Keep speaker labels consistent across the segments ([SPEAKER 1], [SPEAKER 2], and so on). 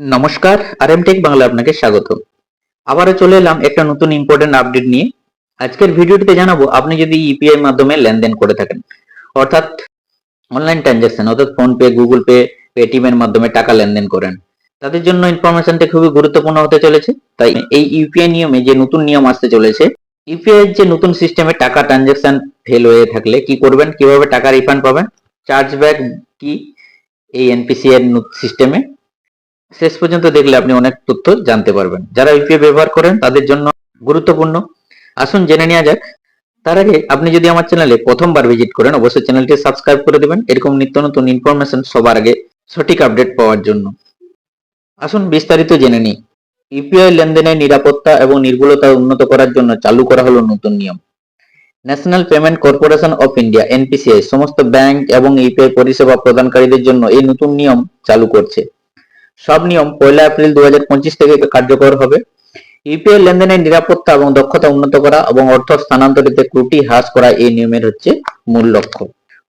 [SPEAKER 1] নমস্কার আর M take Bangla আপনাকে স্বাগত আবারও চলে এলাম একটা নতুন ইম্পর্টেন্ট আপডেট নিয়ে। আজকের ভিডিওটিতে জানাব, আপনি যদি ইউপিআই মাধ্যমে লেনদেন করে থাকেন, অর্থাৎ অনলাইন ট্রানজাকশন অর্থাৎ ফোনপে গুগল পে পেটিএম এর মাধ্যমে টাকা লেনদেন করেন, তাদের জন্য ইনফরমেশনটা খুবই গুরুত্বপূর্ণ হতে চলেছে। তাই এই ইউপিআই নিয়মে যে নতুন নিয়ম আসতে চলেছে ইউপিআই এর যে নতুন সিস্টেমে টাকা ট্রানজাকশন ফেল হয়ে থাকলে কি করবেন? কীভাবে টাকা রিফান্ড পাবেন? চার্জব্যাক কি এই এনপিসি এর সিস্টেমে শেষ পর্যন্ত দেখলে আপনি অনেক তথ্য জানতে পারবেন। যারা ইউপিআই ব্যবহার করেন, তাদের জন্য গুরুত্বপূর্ণ। আসুন জেনে নেওয়া যাক। তার আগে আপনি যদি আমার চ্যানেলে প্রথমবার ভিজিট করেন, অবশ্যই চ্যানেলটি সাবস্ক্রাইব করে দেবেন। এরকম নিত্য নতুন ইনফরমেশন সবার আগে, সঠিক আপডেট পাওয়ার জন্য। আসুন বিস্তারিত জেনে নিই। ইউপিআই লেনদেনের নিরাপত্তা এবং নির্ভুলতা উন্নত করার জন্য চালু করা হলো নতুন নিয়ম। National payment corporation of India NPCI সমস্ত ব্যাংক এবং ইউপিআই পরিষেবা প্রদানকারীদের জন্য এই নতুন নিয়ম চালু করছে। সব নিয়ম পয়লা এপ্রিল দুই হাজার পঁচিশ থেকে কার্যকর হবে। ইউপিআই লেনদেনের নিরাপত্তা এবং দক্ষতা উন্নত করা এবং অর্থ স্থানান্তরিতে ত্রুটি হ্রাস করা এই নিয়মের হচ্ছে মূল লক্ষ্য।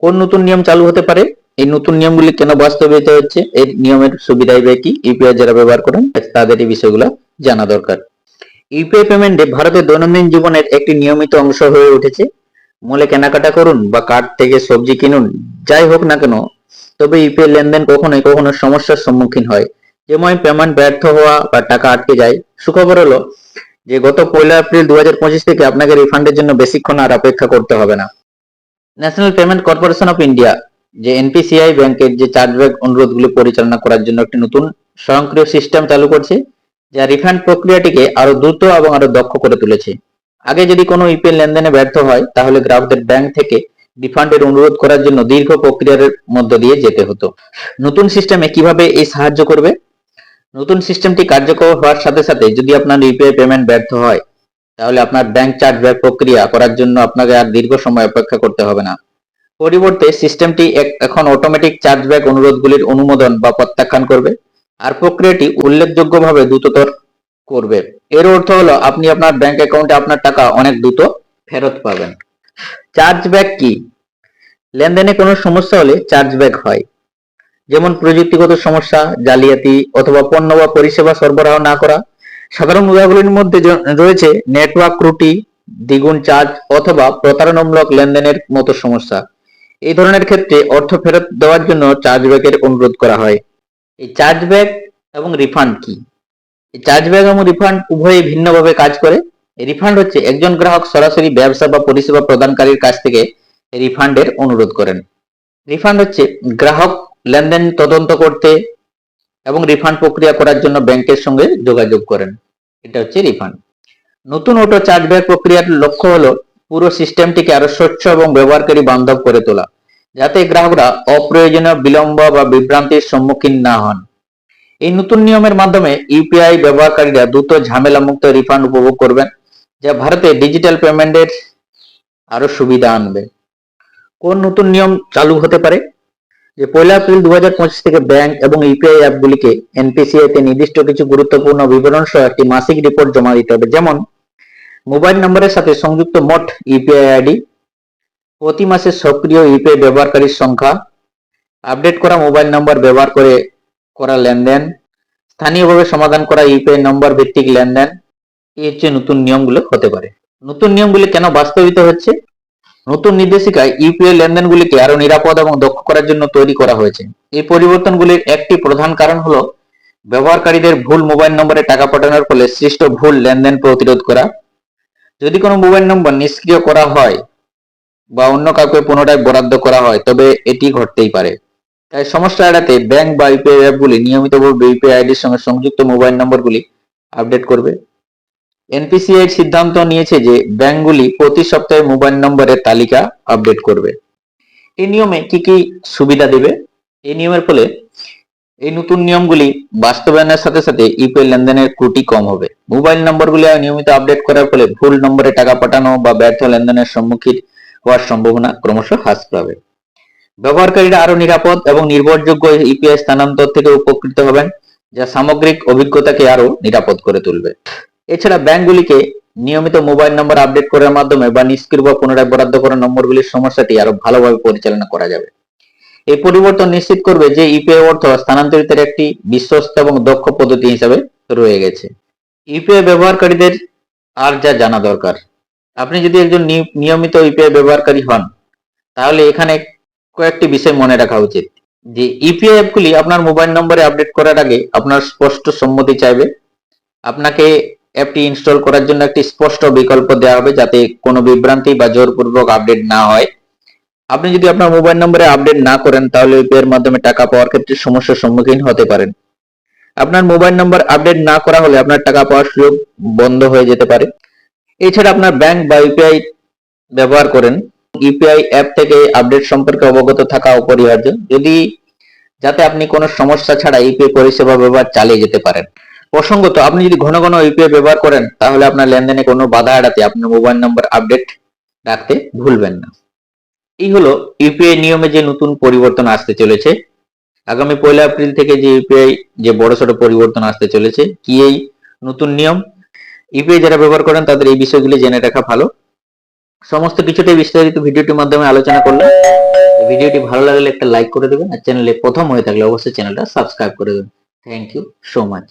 [SPEAKER 1] কোন নতুন নিয়ম চালু হতে পারে? এই নতুন নিয়মগুলি কেন বাস্তবায়িত হচ্ছে? এই নিয়মের সুবিধাই কি? ইউপিআই যারা ব্যবহার করেন, তাদের এই বিষয়গুলো জানা দরকার। ইউপিআই পেমেন্টে ভারতের দৈনন্দিন জীবনের একটি নিয়মিত অংশ হয়ে উঠেছে। মলে কেনাকাটা করুন বা কার্ড থেকে সবজি কিনুন, যাই হোক না কেন, তবে ইউপিআই লেনদেন কখনোই কখনো সমস্যার সম্মুখীন হয়। যেমন পেমেন্ট ব্যর্থ হওয়া বা টাকা আটকে যায়, সুখবর হলো যে গত পয়লা এপ্রিল দুহাজার পঁচিশ থেকে আপনাকে রিফান্ডের জন্য বেশিক্ষণ আর অপেক্ষা করতে হবে না। National payment corporation of India যে এনপিসিআই ব্যাংকের যে চার্জব্যাক অনুরোধগুলি পরিচালনা করার জন্য একটি নতুন স্বয়ংক্রিয় সিস্টেম চালু করছে, যা রিফান্ড প্রক্রিয়াটিকে আরও দ্রুত এবং আরও দক্ষ করে তুলেছে। আগে যদি কোনো ইপিএল লেনদেনে ব্যর্থ হয়, তাহলে গ্রাহকদের ব্যাংক থেকে রিফান্ডের অনুরোধ করার জন্য দীর্ঘ প্রক্রিয়ার মধ্য দিয়ে যেতে হতো। নতুন সিস্টেমে কীভাবে এই সাহায্য করবে? নতুন সিস্টেমটি কার্যকর হওয়ার সাথে সাথে যদি আপনার ইউপিআই পেমেন্ট ব্যর্থ হয়, তাহলে আপনার ব্যাংক চার্জব্যাক প্রক্রিয়া করার জন্য আপনাকে আর দীর্ঘ সময় অপেক্ষা করতে হবে না। পরিবর্তে সিস্টেমটি এখন অটোমেটিক চার্জব্যাক অনুরোধগুলির অনুমোদন বা প্রত্যাখ্যান করবে, আর প্রক্রিয়াটি উল্লেখযোগ্যভাবে দ্রুততর করবে। এর অর্থ হলো, আপনি আপনার ব্যাংক অ্যাকাউন্টে আপনার টাকা অনেক দ্রুত ফেরত পাবেন। চার্জব্যাক কি? লেনদেনে কোনো সমস্যা হলে চার্জব্যাক হয়। যেমন প্রযুক্তিগত সমস্যা, জালিয়াতি অথবা পণ্য বা পরিষেবা সরবরাহ না করা, সাধারণ উদাহরণগুলির মধ্যে রয়েছে নেটওয়ার্ক ত্রুটি, দ্বিগুণ চার্জ অথবা প্রতারণামূলক লেনদেনের মতো সমস্যা। এই ধরনের ক্ষেত্রে অর্থ ফেরত দেওয়ার জন্য চার্জব্যাকের অনুরোধ করা হয়। এই চার্জব্যাক এবং রিফান্ড কি? চার্জব্যাক এবং রিফান্ড উভয়ই ভিন্নভাবে কাজ করে। রিফান্ড হচ্ছে একজন গ্রাহক সরাসরি ব্যবসা বা পরিষেবা প্রদানকারীর কাছ থেকে রিফান্ডের অনুরোধ করেন। রিফান্ড হচ্ছে গ্রাহক লেনদেন তদন্ত করতে এবং রিফান্ড প্রক্রিয়া করার জন্য ব্যাংকের সঙ্গে যোগাযোগ করেন। এটা হচ্ছে রিফান্ড নতুন অটো চার্জব্যাক প্রক্রিয়ার লক্ষ্য হলো পুরো সিস্টেমটিকে আরও স্বচ্ছ এবং ব্যবহারকারী বান্ধব করে তোলা, যাতে গ্রাহকরা অপ্রয়োজনীয় বিলম্ব বা বিভ্রান্তির সম্মুখীন না হন। এই নতুন নিয়মের মাধ্যমে ইউপিআই ব্যবহারকারীরা দ্রুত ঝামেলা মুক্ত রিফান্ড উপভোগ করবেন, যা ভারতে ডিজিটাল পেমেন্টের আরও সুবিধা আনবে। কোন নতুন নিয়ম চালু হতে পারে? যে পয়লা এপ্রিল দু হাজার পঁচিশ থেকে ব্যাংক এবং ইউপিআই অ্যাপগুলিকে এনপিসিআই তে নির্দিষ্ট কিছু গুরুত্বপূর্ণ বিবরণ সহ একটি মাসিক রিপোর্ট জমা দিতে হবে। যেমন মোবাইল নম্বরের সাথে সংযুক্ত মোট ইউপিআই আইডি প্রতি মাসে সক্রিয় ইউপিআই ব্যবহারকারীর সংখ্যা, আপডেট করা মোবাইল নম্বর ব্যবহার করে করা লেনদেন, স্থানীয়ভাবে সমাধান করা ইউপিআই নম্বর ভিত্তিক লেনদেন, এই হচ্ছে নতুন নিয়মগুলো হতে পারে। নতুন নিয়মগুলি কেন বাস্তবিত হচ্ছে? নতুন নির্দেশিকায় ইউপিআই লেনদেনগুলিকে আরও নিরাপদ এবং দক্ষ করার জন্য তৈরি করা হয়েছে। এই পরিবর্তনগুলির একটি প্রধান কারণ হলো ব্যবহারকারীদের ভুল মোবাইল নম্বরে টাকা পাঠানোর ফলে সৃষ্ট ভুল লেনদেন প্রতিরোধ করা। যদি কোনো মোবাইল নম্বর নিষ্ক্রিয় করা হয় বা অন্য কাউকে পুনরায় বরাদ্দ করা হয়, তবে এটি ঘটতেই পারে। তাই সমস্যা এড়াতে ব্যাংক বা ইউপিআই অ্যাপগুলি নিয়মিতভাবে ইউপিআই আইডির সঙ্গে সংযুক্ত মোবাইল নম্বরগুলি আপডেট করবে। এনপিসিআই সিদ্ধান্ত নিয়েছে যে ব্যাংকগুলি প্রতি সপ্তাহে মোবাইল নম্বরের তালিকা আপডেট করবে। এই নিয়মে কি কি সুবিধা দেবে? এই নিয়মের ফলে এই নতুন নিয়মগুলি বাস্তবায়নের সাথে সাথে ইউপিআই লেনদেনের ত্রুটি কম হবে। মোবাইল নম্বরগুলি নিয়মিত আপডেট করার ফলে ভুল নম্বরে টাকা পাঠানো বা ব্যর্থ লেনদেনের সম্মুখীন হওয়ার সম্ভাবনা ক্রমশ হ্রাস পাবে। ব্যবহারকারীরা আরও নিরাপদ এবং নির্ভরযোগ্য ইউপিআই স্থানান্তর থেকে উপকৃত হবেন, যা সামগ্রিক অভিজ্ঞতাকে আরও নিরাপদ করে তুলবে। এছাড়া ব্যাংকগুলিকে নিয়মিত মোবাইল নম্বর আপডেট করার মাধ্যমে বা নিষ্ক্রিয় বা পুনরায় বরাদ্দ করা নম্বরগুলির সমস্যাটি আরও ভালোভাবে পরিচালনা করা যাবে। এই পরিবর্তন নিশ্চিত করবে যে ইউপিআই অর্থ স্থানান্তরিতের একটি বিশ্বস্ত এবং দক্ষ পদ্ধতি হিসাবে রয়ে গেছে। ইউপিআই ব্যবহারকারীদের আর যা জানা দরকার। আপনি যদি একজন নিয়মিত ইউপিআই ব্যবহারকারী হন, তাহলে এখানে কয়েকটি বিষয় মনে রাখা উচিত। যে ইউপিআই অ্যাপগুলি আপনার মোবাইল নম্বরে আপডেট করার আগে আপনার স্পষ্ট সম্মতি চাইবে। আপনাকে অ্যাপটি ইনস্টল করার জন্য একটি স্পষ্ট বিকল্প দেওয়া হবে যাতে কোনো বিভ্রান্তি বা জোরপূর্বক আপডেট না হয়। আপনি যদি আপনার মোবাইল নম্বরে আপডেট না করেন, তাহলে ইউপিআই এর মাধ্যমে টাকা পাওয়ার ক্ষেত্রে সমস্যার সম্মুখীন হতে পারেন। আপনার মোবাইল নম্বর আপডেট না করা হলে আপনার টাকা পাওয়ার সুযোগ বন্ধ হয়ে যেতে পারে। এছাড়া আপনার ব্যাংক বা ইউপিআই ব্যবহার করেন। ইউপিআই অ্যাপ থেকে আপডেট সম্পর্কে অবগত থাকা অপরিহার্য। যদি, যাতে আপনি কোনো সমস্যা ছাড়া ইউপিআই পরিষেবা ব্যবহার চালিয়ে যেতে পারেন। প্রসঙ্গত, আপনি যদি ঘন ঘন ইউপিআই ব্যবহার করেন, তাহলে আপনার লেনদেনে কোনো বাধা এড়াতে আপনার মোবাইল নম্বর আপডেট রাখতে ভুলবেন না। এই হলো ইউপিআই নিয়মে যে নতুন পরিবর্তন আসতে চলেছে। আগামী পয়লা এপ্রিল থেকে যে ইউপিআই যে বড় বড়সড় পরিবর্তন আসতে চলেছে, কি এই নতুন নিয়ম? ইউপিআই যারা ব্যবহার করেন, তাদের এই বিষয়গুলি জেনে রাখা ভালো। সমস্ত কিছুটাই বিস্তারিত ভিডিওটির মাধ্যমে আলোচনা করলাম। এই ভিডিওটি ভালো লাগলে একটা লাইক করে দেবেন, আর চ্যানেলে প্রথম হয়ে থাকলে অবশ্যই চ্যানেলটা সাবস্ক্রাইব করে দেবেন। Thank you so much.